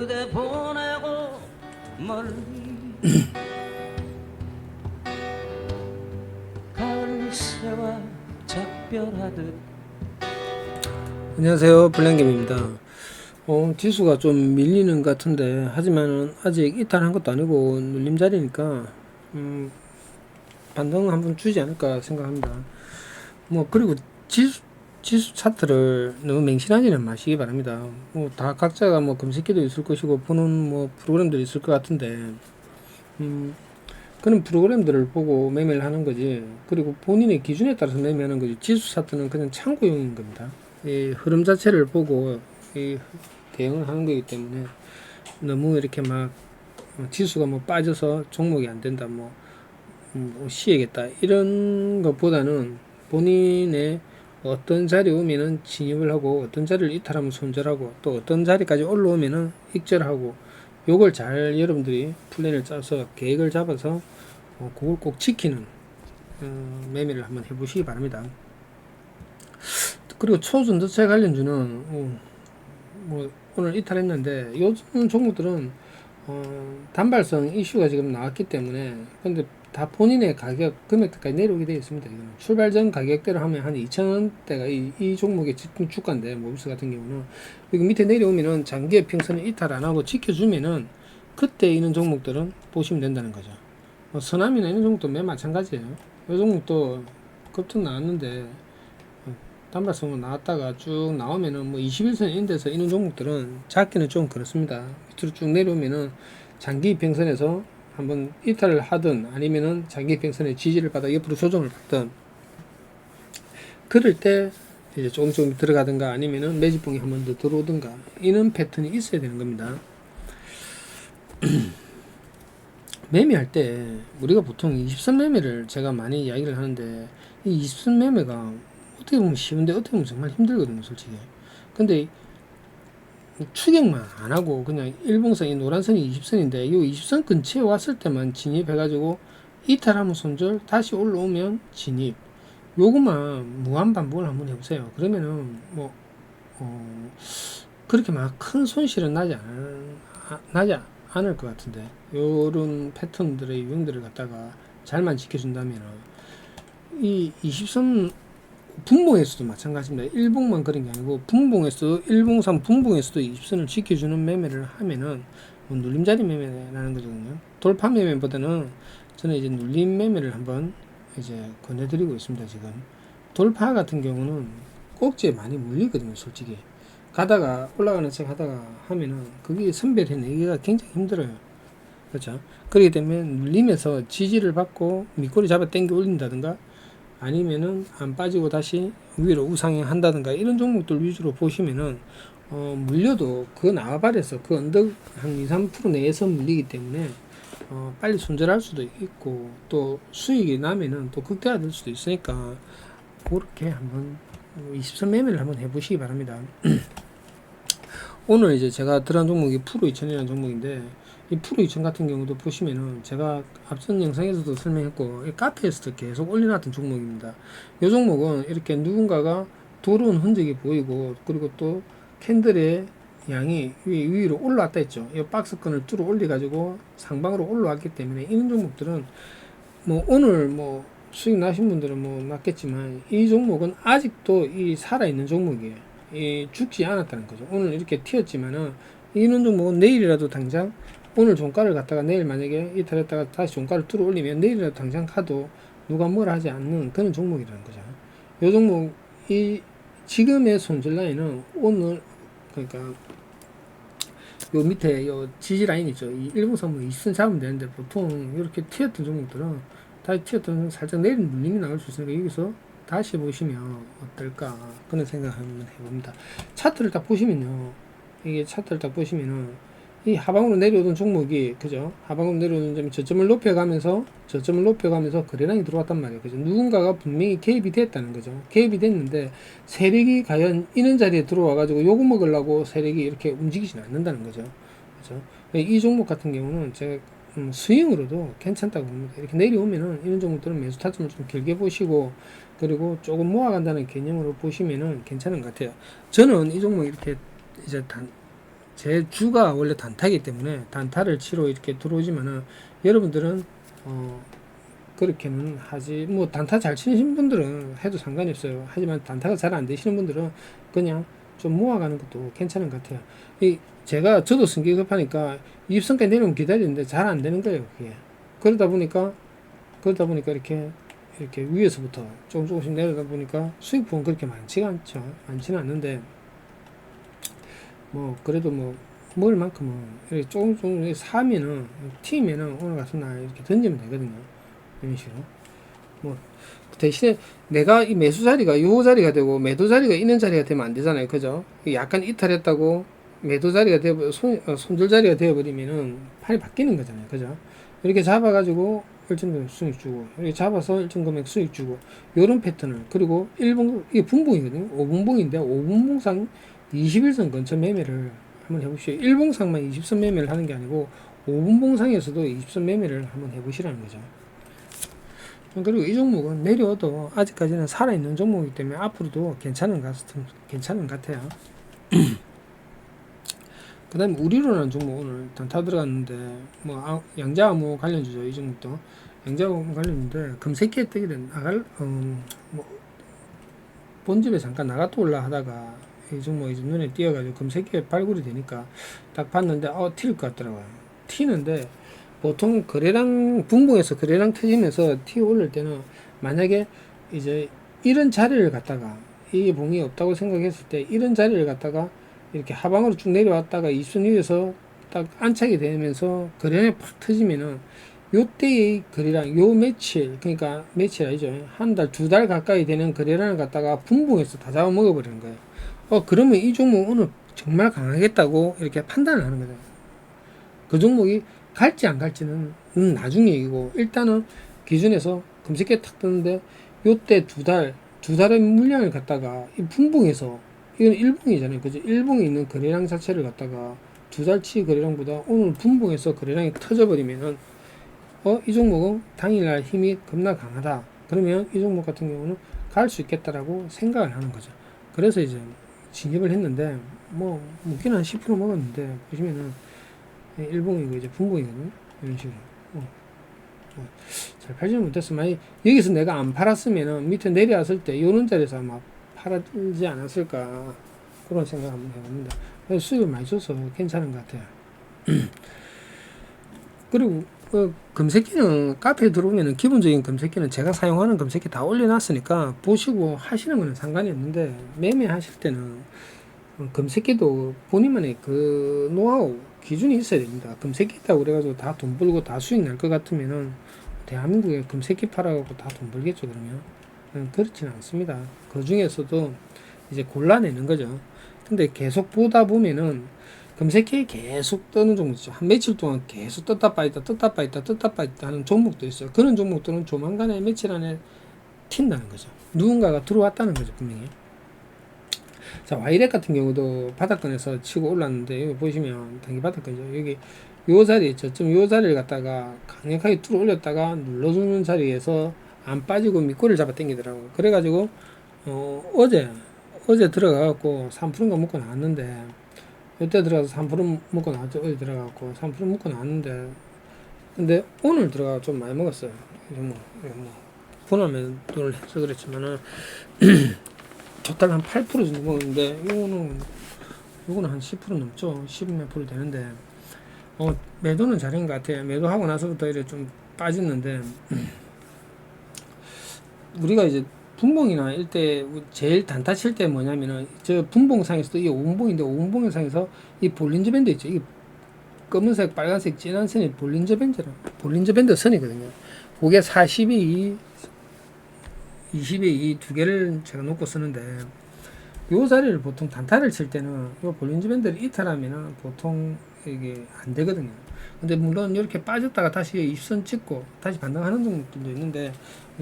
그대 보내고 멀리 가을 새와 작별하듯 안녕하세요. 블랭겜입니다. 어, 지수가 좀 밀리는 것 같은데 하지만 아직 이탈한 것도 아니고 눌림 자리니까 음, 반등 한번 주지 않을까 생각합니다. 뭐 그리고 지수 지수 차트를 너무 맹신하지는 마시기 바랍니다. 뭐 다 각자가 뭐 검색기도 있을 것이고 보는 뭐 프로그램도 있을 것 같은데 음, 그런 프로그램들을 보고 매매를 하는 거지. 그리고 본인의 기준에 따라서 매매하는 거지. 지수 차트는 그냥 참고용인 겁니다. 이 흐름 자체를 보고 이 대응을 하는 거기 때문에 너무 이렇게 막 어, 지수가 뭐 빠져서 종목이 안 된다 뭐, 음, 뭐 쉬어야겠다. 이런 것보다는 본인의 어떤 자리 오면은 진입을 하고 어떤 자리를 이탈하면 손절하고 또 어떤 자리까지 올라오면은 익절하고 요걸 잘 여러분들이 플랜을 짜서 계획을 잡아서 어, 그걸 꼭 지키는 어, 매매를 한번 해보시기 바랍니다. 그리고 초전도체 관련주는 어, 뭐 오늘 이탈했는데 요즘 종목들은 어, 단발성 이슈가 지금 나왔기 때문에 근데 다 본인의 가격 금액까지 내려오게 되어 있습니다. 이거는 출발 전 가격대로 하면 한 2,000원대가 이, 이 종목의 주- 주가인데 모비스 같은 경우는 이거 밑에 내려오면은 장기의 평선을 이탈 안 하고 지켜주면은 그때 있는 종목들은 보시면 된다는 거죠. 뭐 서남이나 이런 종목도 매 마찬가지예요. 이 종목도 급등 나왔는데 단발성으로 나왔다가 쭉 나오면은 뭐 21선 인데서 있는 종목들은 작기는 좀 그렇습니다. 밑으로 쭉 내려오면은 장기 평선에서 한번 이탈을 하든 아니면은 장기 평선의 지지를 받아 옆으로 조정을 받든 그럴 때 이제 조금 조금 들어가든가 아니면은 매집봉이 한 번 더 들어오든가 이런 패턴이 있어야 되는 겁니다. 매매할 때 우리가 보통 20선 매매를 제가 많이 이야기를 하는데 이 20선 매매가 어떻게 보면 쉬운데 어떻게 보면 정말 힘들거든요 솔직히 근데 추격만 안 하고 그냥 일봉선이 노란선이 20선인데 이 20선 근처에 왔을 때만 진입해가지고 이탈하면 손절 다시 올라오면 진입. 요것만 무한 반복을 한번 해보세요. 그러면은 뭐 어, 그렇게 막 큰 손실은 나지 않을, 아, 나지 않을 것 같은데. 요런 패턴들의 유형들을 갖다가 잘만 지켜준다면은 이 20선 분봉에서도 마찬가지입니다. 일봉만 그런 게 아니고 분봉에서도 일봉상 분봉에서도 20선을 지켜주는 매매를 하면은 뭐 눌림자리 매매라는 거거든요. 돌파 매매보다는 저는 이제 눌림 매매를 한번 이제 권해드리고 있습니다. 지금 돌파 같은 경우는 꼭지에 많이 물리거든요. 솔직히 가다가 올라가는 책 하다가 하면은 그게 선별해내기가 굉장히 힘들어요. 그렇죠? 그렇기 때문에 눌림에서 지지를 받고 밑꼬리 잡아 당겨 올린다든가 아니면은 안 빠지고 다시 위로 우상향 한다든가 이런 종목들 위주로 보시면은 어, 물려도 그 나와발에서 그 언덕 한 2, 3% 내에서 물리기 때문에 어, 빨리 손절할 수도 있고 또 수익이 나면은 또 극대화될 수도 있으니까 그렇게 한번 20선 매매를 한번 해보시기 바랍니다. 오늘 이제 제가 들어간 종목이 프로 2000이라는 종목인데 이 프로 2000 같은 경우도 보시면은 제가 앞선 영상에서도 설명했고 이 카페에서도 계속 올려놨던 종목입니다. 이 종목은 이렇게 누군가가 들어온 흔적이 보이고 그리고 또 캔들의 양이 위, 위로 올라왔다 했죠. 이 박스권을 뚫어 올려 가지고 상방으로 올라왔기 때문에 이런 종목들은 뭐 오늘 뭐 수익 나신 분들은 뭐 맞겠지만 이 종목은 아직도 이 살아 있는 종목이에요. 이 죽지 않았다는 거죠. 오늘 이렇게 튀었지만은 이런 종목은 내일이라도 당장 오늘 종가를 갖다가 내일 만약에 이탈 했다가 다시 종가를 뚫어 올리면 내일이라도 당장 가도 누가 뭐라 하지 않는 그런 종목이라는 거죠. 요 종목 이 지금의 손절 라인은 오늘 그러니까 요 밑에 요 지지 라인 있죠. 이 일봉선 뭐 20선 잡으면 되는데 보통 이렇게 튀었던 종목들은 다시 튀었던 살짝 내린 눌림이 나올 수 있으니까 여기서 다시 보시면 어떨까 그런 생각 한번 해봅니다. 차트를 딱 보시면요. 이게 차트를 딱 보시면은 이 하방으로 내려오던 종목이 그죠? 하방으로 내려오는 점이 저점을 높여가면서 저점을 높여가면서 거래량이 들어왔단 말이에요. 그죠? 누군가가 분명히 개입이 됐다는 거죠. 개입이 됐는데 세력이 과연 이런 자리에 들어와 가지고 요거 먹으려고 세력이 이렇게 움직이지는 않는다는 거죠. 그죠? 이 종목 같은 경우는 제가 음, 스윙으로도 괜찮다고 봅니다. 이렇게 내려오면은 이런 종목들은 매수 타점을 좀 길게 보시고 그리고 조금 모아간다는 개념으로 보시면은 괜찮은 것 같아요. 저는 이 종목 이렇게 이제 단 제 주가 원래 단타이기 때문에 단타를 치러 이렇게 들어오지만은 여러분들은 어 그렇게는 하지 뭐 단타 잘 치시는 분들은 해도 상관이 없어요. 하지만 단타가 잘 안 되시는 분들은 그냥 좀 모아가는 것도 괜찮은 것 같아요. 이 제가 저도 성격이 급하니까 입선까지 내려오면 기다리는데 잘 안 되는 거예요. 그게 그러다 보니까 그러다 보니까 이렇게 이렇게 위에서부터 조금 조금씩 내려다 보니까 수익 부분 그렇게 많지가 않죠. 많지는 않는데 뭐 그래도 뭐 먹을 만큼은 이렇게 조금 조금 사면은 튀면은 오늘 같은 날 이렇게 던지면 되거든요. 이런 식으로 뭐 대신에 내가 이 매수 자리가 요 자리가 되고 매도 자리가 있는 자리가 되면 안 되잖아요. 그죠? 약간 이탈했다고 매도 자리가 되어 손 어, 손절 자리가 되어 버리면은 판이 바뀌는 거잖아요. 그죠? 이렇게 잡아 가지고 일정 금액 수익 주고 이렇게 잡아서 일정 금액 수익 주고 요런 패턴을 그리고 1분 이게 분봉이거든요. 5분봉인데 5분봉상 21선 근처 매매를 한번 해보시오. 1봉상만 20선 매매를 하는 게 아니고 5분봉상에서도 20선 매매를 한번 해보시라는 거죠. 그리고 이 종목은 내려도 아직까지는 살아있는 종목이기 때문에 앞으로도 괜찮은 것, 같- 괜찮은 것 같아요. 그 다음에 우리로라는 종목 오늘 단타 들어갔는데 뭐 아- 양자암호 관련주죠 이 종목도. 양자암호 관련인데 금세기에 뜨게 된 나갈 음, 뭐 본집에 잠깐 나갔다 올라 하다가 이 종목이 이제 눈에 띄어가지고 금세기에 발굴이 되니까 딱 봤는데 어 튈 것 같더라고요. 튀는데 보통 거래량 분봉에서 거래량 터지면서 튀어 올릴 때는 만약에 이제 이런 자리를 갖다가 이 봉이 없다고 생각했을 때 이런 자리를 갖다가 이렇게 하방으로 쭉 내려왔다가 이순 위에서 딱 안착이 되면서 거래량이 팍 터지면은 요때의 거래량 요 며칠 그러니까 며칠 아니죠. 한 달 두 달 가까이 되는 거래량을 갖다가 분봉에서 다 잡아먹어 버리는 거예요. 어 그러면 이 종목 오늘 정말 강하겠다고 이렇게 판단을 하는 거죠. 그 종목이 갈지 안 갈지는 음, 나중 얘기고 일단은 기준에서 금색계 탁 뜨는데 요때 두 달, 두 달의 물량을 갖다가 이 분봉에서 이건 일봉이잖아요. 그죠? 일봉에 있는 거래량 자체를 갖다가 두 달치 거래량보다 오늘 분봉에서 거래량이 터져버리면은 어, 이 종목은 당일날 힘이 겁나 강하다. 그러면 이 종목 같은 경우는 갈 수 있겠다라고 생각을 하는 거죠. 그래서 이제 진입을 했는데 뭐 먹기는 한 10% 먹었는데 보시면은 예, 일봉이고 이제 분봉이거든요. 이런 식으로. 어. 어, 잘 팔지 못했어. 만약 여기서 내가 안 팔았으면은 밑에 내려왔을 때 요런 자리에서 아마 팔지 않았을까 그런 생각 한번 해봅니다. 수익을 많이 줘서 괜찮은 것 같아요. 그리고 그 검색기는 카페에 들어오면은 기본적인 검색기는 제가 사용하는 검색기 다 올려놨으니까 보시고 하시는 거는 상관이 없는데 매매하실 때는 검색기도 본인만의 그 노하우 기준이 있어야 됩니다. 검색기 있다고 그래가지고 다 돈 벌고 다 수익 날 것 같으면은 대한민국에 검색기 팔아갖고 다 돈 벌겠죠 그러면 음, 그렇지는 않습니다. 그 중에서도 이제 골라내는 거죠. 근데 계속 보다 보면은 검색기에 계속 뜨는 종목 있죠. 한 며칠 동안 계속 떴다 빠있다 떴다 빠있다 떴다 빠있다 하는 종목도 있어요. 그런 종목들은 조만간에 며칠 안에 튄다는 거죠. 누군가가 들어왔다는 거죠 분명히. 자, 와이렉 같은 경우도 바닥권에서 치고 올랐는데, 여기 보시면, 단기 바닥권이죠. 여기, 요 자리, 저점 요 자리를 갖다가 강력하게 뚫어 올렸다가 눌러주는 자리에서 안 빠지고 밑꼬리를 잡아 당기더라고요. 그래가지고, 어, 어제, 어제 들어가갖고 3%인가 먹고 나왔는데, 이때 들어가서 3% 먹고 나왔죠. 어제 들어가갖고 3% 먹고 나왔는데, 근데 오늘 들어가 좀 많이 먹었어요. 뭐, 뭐, 분할매 돈을 해서 그랬지만은, 토탈 한 8% 정도 먹었는데 이거는 이거는 한 10% 넘죠 10몇 프로 되는데 어 매도는 잘한 것 같아요 매도하고 나서부터 이래 좀 빠졌는데 우리가 이제 분봉이나 일때 제일 단타 칠 때 뭐냐면은 저 분봉상에서도 이게 5분봉인데 5분봉 상에서 이 볼린저 밴드 있죠. 이 검은색 빨간색 진한 선이 볼린저 밴드라 볼린저 밴드 선이거든요. 그게 42 20에 이두 개를 제가 놓고 쓰는데 요 자리를 보통 단타를 칠 때는 요 볼린지 밴드를 이탈하면은 보통 이게 안 되거든요. 근데 물론 이렇게 빠졌다가 다시 입선 찍고 다시 반등하는 종목들도 있는데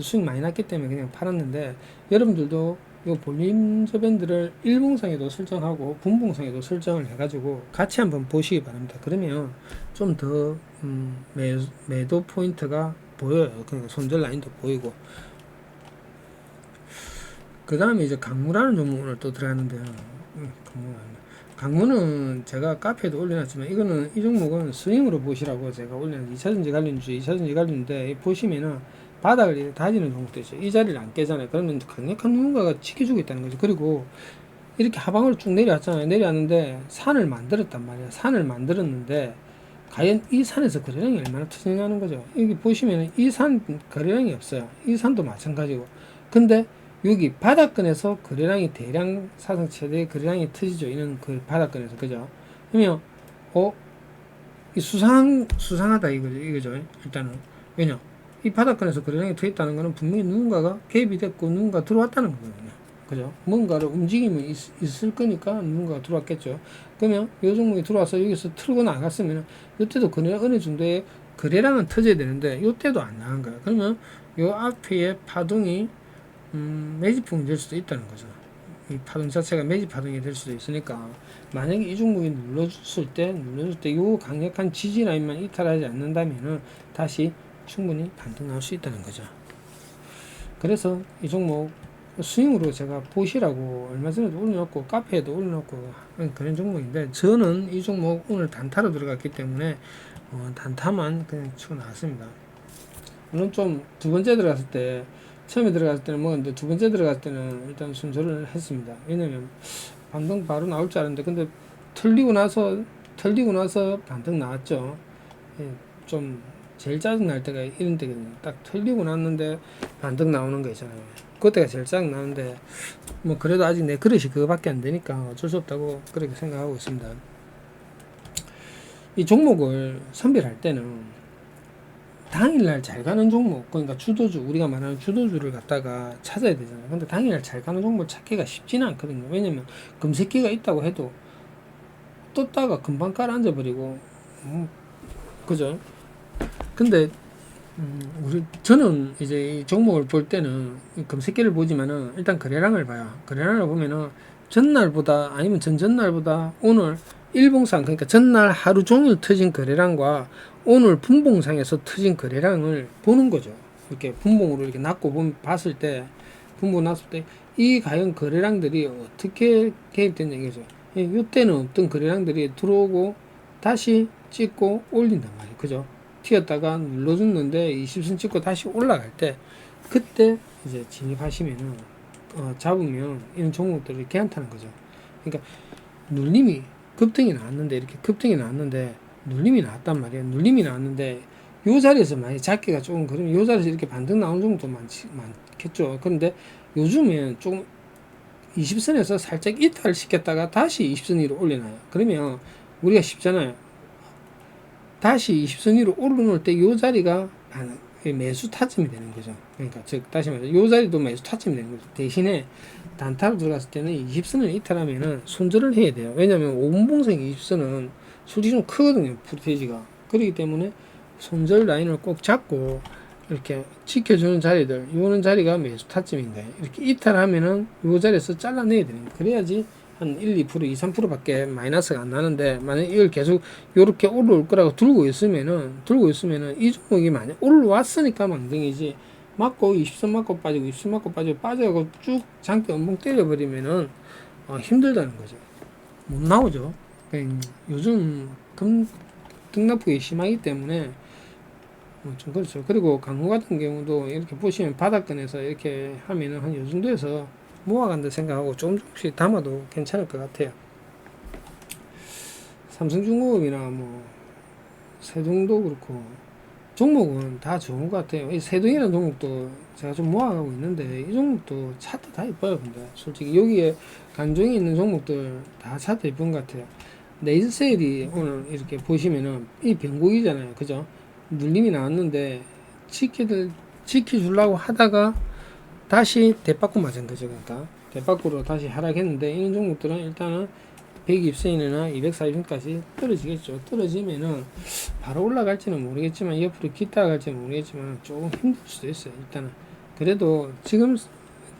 수익 많이 났기 때문에 그냥 팔았는데 여러분들도 요 볼린저 밴드를 일봉상에도 설정하고 분봉상에도 설정을 해가지고 같이 한번 보시기 바랍니다. 그러면 좀더 음, 매, 매도 포인트가 보여요. 그러니까 손절 라인도 보이고 그 다음에 이제 강무라는 종목 오늘 또 들어갔는데요. 음, 강무라. 강문은 제가 카페에도 올려놨지만 이거는 이 종목은 스윙으로 보시라고 제가 올려놨 2차전지 관련주 2차전지 관련인데 보시면은 바닥을 다지는 종목도 있어요. 이 자리를 안 깨잖아요. 그러면 강력한 누군가가 지켜주고 있다는 거죠. 그리고 이렇게 하방으로 쭉 내려왔잖아요. 내려왔는데 산을 만들었단 말이에요. 산을 만들었는데 과연 이 산에서 거래량이 얼마나 터지냐는 거죠. 여기 보시면은 이산 거래량이 없어요. 이 산도 마찬가지고. 근데 여기 바닥권에서 거래량이 대량 사상 최대 거래량이 터지죠. 이는 그 바닥권에서 그죠? 그러면 어? 이 수상 수상하다 이거죠. 이거죠. 일단은 왜냐? 이 바닥권에서 거래량이 터 있다는 거는 분명히 누군가가 개입이 됐고 누군가 들어왔다는 거거든요. 그죠? 뭔가를 움직임이 있, 있을 거니까 누군가가 들어왔겠죠. 그러면 요 종목이 들어와서 여기서 틀고 나갔으면 이때도 거래량 어느 정도의 거래량은 터져야 되는데 이때도 안 나간 거예요. 그러면 요 앞에 파동이 음, 매집풍이 될 수도 있다는 거죠. 이 파동 자체가 매집 파동이 될 수도 있으니까 만약에 이 종목이 눌러줬을 때 눌러줄 때요 강력한 지지 라인만 이탈하지 않는다면은 다시 충분히 반등 나올 수 있다는 거죠. 그래서 이 종목 스윙으로 제가 보시라고 얼마 전에도 올려놓고 카페에도 올려놓고 그런 종목인데 저는 이 종목 오늘 단타로 들어갔기 때문에 어, 단타만 그냥 치고 나왔습니다. 물론 좀 두 번째 들어갔을 때 처음에 들어갔을 때는 먹었는데 두 번째 들어갔을 때는 일단 순서를 했습니다. 왜냐면 반등 바로 나올 줄 알았는데 근데 털리고 나서 털리고 나서 반등 나왔죠. 예, 좀 제일 짜증 날 때가 이런 때거든요. 딱 털리고 났는데 반등 나오는 거 있잖아요. 그때가 제일 짜증 나는데 뭐 그래도 아직 내 그릇이 그거밖에 안 되니까 어쩔 수 없다고 그렇게 생각하고 있습니다. 이 종목을 선별할 때는 당일날 잘 가는 종목, 그러니까 주도주, 우리가 말하는 주도주를 갖다가 찾아야 되잖아요. 근데 당일날 잘 가는 종목을 찾기가 쉽지는 않거든요. 왜냐면 검색기가 있다고 해도 떴다가 금방 깔아 앉아 버리고, 음, 그죠? 근데, 음, 우리, 저는 이제 이 종목을 볼 때는 이 검색기를 보지만은 일단 거래량을 봐요. 거래량을 보면은 전날보다 아니면 전전날보다 오늘 일봉상, 그러니까 전날 하루 종일 터진 거래량과 오늘 분봉상에서 터진 거래량을 보는 거죠. 이렇게 분봉으로 이렇게 놨고 보면 봤을 때 분봉 놨을 때 이 과연 거래량들이 어떻게 개입된 얘기죠. 예, 이때는 어떤 거래량들이 들어오고 다시 찍고 올린단 말이에요. 그죠? 튀었다가 눌러줬는데 20선 찍고 다시 올라갈 때 그때 이제 진입하시면은 어, 잡으면 이런 종목들이 괜찮다는 거죠. 그러니까 눌림이 급등이 나왔는데 이렇게 급등이 나왔는데 눌림이 나왔단 말이에요. 눌림이 나왔는데 요 자리에서 만약 잡기가 조금 그러면 요 자리에서 이렇게 반등 나오는 정도 많지 많겠죠. 그런데 요즘엔 조금 20선에서 살짝 이탈을 시켰다가 다시 20선 위로 올려놔요. 그러면 우리가 쉽잖아요. 다시 20선 위로 올려놓을 때요 자리가 반- 매수 타점이 되는 거죠. 그러니까 즉 다시 말해서 요 자리도 매수 타점이 되는 거죠. 대신에 단타로 들어갔을 때는 20선을 이탈하면은 손절을 해야 돼요. 왜냐하면 5분봉생 20선은 솔직히 좀 크거든요. 프로테이지가. 그렇기 때문에 손절 라인을 꼭 잡고 이렇게 지켜주는 자리들, 요는 자리가 매수 타점인 거예요. 이렇게 이탈하면은 요 자리에서 잘라내야 되는. 그래야지 한 1, 2%, 2, 3%밖에 마이너스가 안 나는데 만약 이걸 계속 요렇게 올라올 거라고 들고 있으면은 들고 있으면은 이 종목이 만약 올라왔으니까 망정이지 맞고 20선 맞고 빠지고 20선 맞고 빠지고 빠져고 쭉 장기 엄봉 때려버리면은 어, 힘들다는 거죠. 못 나오죠. 그러니까 요즘 금 등락폭이 심하기 때문에 어, 좀 그렇죠. 그리고 강호 같은 경우도 이렇게 보시면 바닥권에서 이렇게 하면은 한 요 정도에서 모아간다 생각하고 조금 조금씩 담아도 괜찮을 것 같아요. 삼성중공업이나 뭐 세동도 그렇고 종목은 다 좋은 것 같아요. 이 세동이라는 종목도 제가 좀 모아가고 있는데 이 종목도 차트 다 이뻐요. 근데 솔직히 여기에 간종이 있는 종목들 다 차트 이쁜 것 같아요. 네이즈 세일이 오늘 이렇게 보시면은 이 변곡이잖아요. 그죠? 눌림이 나왔는데 지키들 지켜주려고 하다가 다시 대바꾸 맞은 거죠. 그러니까 대바꾸로 다시 하락했는데 이런 종목들은 일단은 120선이나 240선까지 떨어지겠죠. 떨어지면은 바로 올라갈지는 모르겠지만 옆으로 기타 갈지는 모르겠지만 조금 힘들 수도 있어요. 일단은 그래도 지금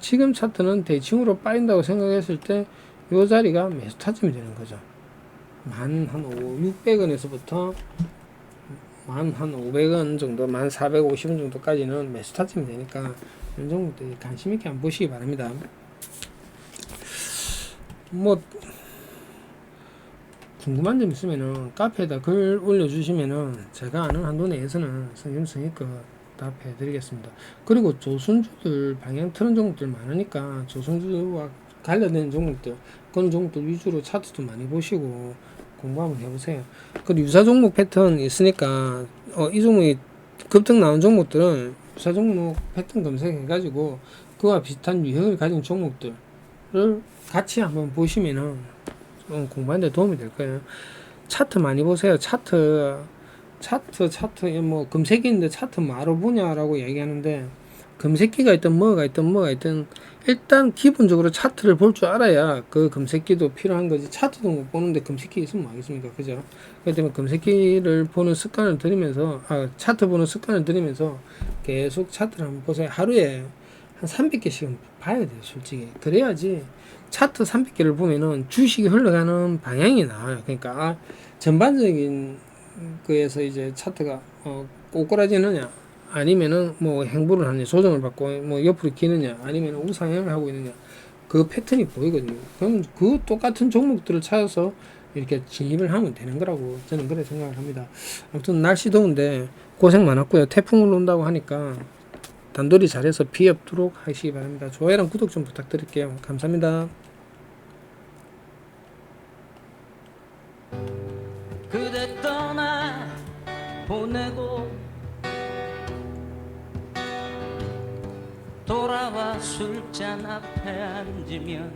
지금 차트는 대칭으로 빠진다고 생각했을 때요 자리가 매수 타점이 되는 거죠. 만한 600원에서부터 만한 500원 정도, 만 450원 정도까지는 매수 타점이 되니까 이런 종목들 관심 있게 한번 보시기 바랍니다. 뭐 궁금한 점 있으면은 카페에다 글 올려주시면은 제가 아는 한도 내에서는 성심성의껏 답해 드리겠습니다. 그리고 조선주들 방향 트는 종목들 많으니까 조선주와 관련된 종목들 그런 종목들 위주로 차트도 많이 보시고 공부 한번 해보세요. 그리고 유사 종목 패턴 있으니까 어, 이 종목이 급등 나온 종목들은 유사 종목 패턴 검색해가지고 그와 비슷한 유형을 가진 종목들을 같이 한번 보시면은 좀 공부하는데 도움이 될 거예요. 차트 많이 보세요. 차트, 차트, 차트, 뭐, 검색기인데 차트 뭐하러 보냐라고 얘기하는데, 검색기가 있든 뭐가 있든 뭐가 있든, 일단 기본적으로 차트를 볼 줄 알아야 그 검색기도 필요한 거지. 차트도 못 보는데 검색기 있으면 뭐 하겠습니까? 그죠? 그렇기 때문에 검색기를 보는 습관을 들이면서, 아, 차트 보는 습관을 들이면서 계속 차트를 한번 보세요. 하루에 한 300개씩은 봐야 돼요, 솔직히. 그래야지 차트 300개를 보면은 주식이 흘러가는 방향이 나와요. 그러니까 아, 전반적인 거에서 이제 차트가 어, 꼬꾸라지느냐 아니면은 뭐 행보를 하느냐 조정을 받고 뭐 옆으로 기느냐 아니면 우상향을 하고 있느냐 그 패턴이 보이거든요. 그럼 그 똑같은 종목들을 찾아서 이렇게 진입을 하면 되는 거라고 저는 그렇게 생각을 합니다. 아무튼 날씨 더운데 고생 많았고요. 태풍을 온다고 하니까 단돌이 잘해서 피해 없도록 하시기 바랍니다. 좋아요랑 구독 좀 부탁드릴게요. 감사합니다. 그대 떠나 보내고 돌아와 술잔 앞에 앉으면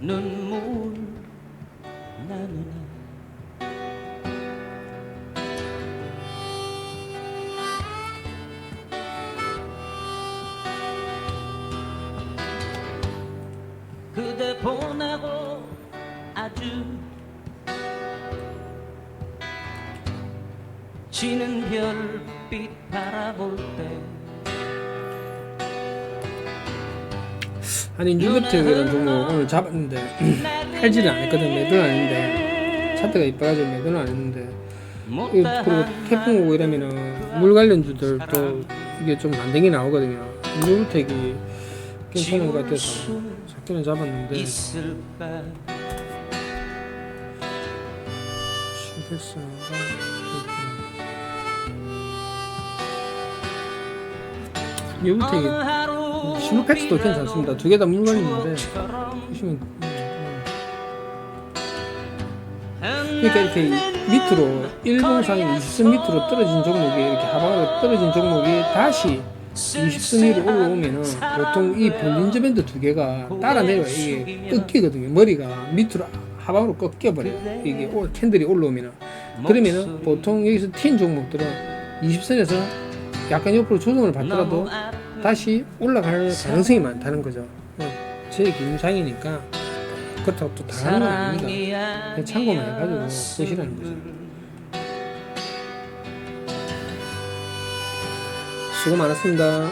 눈물 나누네 바라볼 때. 아니 뉴비텍이라는 종목 오늘 잡았는데 팔지를 안 했거든 매도는 안 했는데. 차트가 이뻐가지고 매도는 안 했는데 이- 그리고 태풍 오고 이러면은 물 관련주들 또 이게 좀 반등이 나오거든요. 뉴비텍이 괜찮은 것 같아서 잡기는 잡았는데. 신텍 뉴비텍이 실루팩스도 괜찮습니다. 두 개 다 물건인데 보시면 음, 음. 그러니까 이렇게 밑으로 일봉상에 20선 밑으로 떨어진 종목이 이렇게 하방으로 떨어진 종목이 다시 20선 위로 올라오면은 보통 이 볼린저 밴드 두 개가 따라 내려와 이게 꺾이거든요. 머리가 밑으로 하방으로 꺾여 버려요. 이게 올- 캔들이 올라오면은 그러면은 보통 여기서 튄 종목들은 20선에서 약간 옆으로 조정을 받더라도 다시 올라갈 가능성이 많다는 거죠. 어, 제 기임상이니까 그렇다고 또 다 하는 건 아닙니다. 참고만 해가지고 보시라는 거죠. 수고 많았습니다.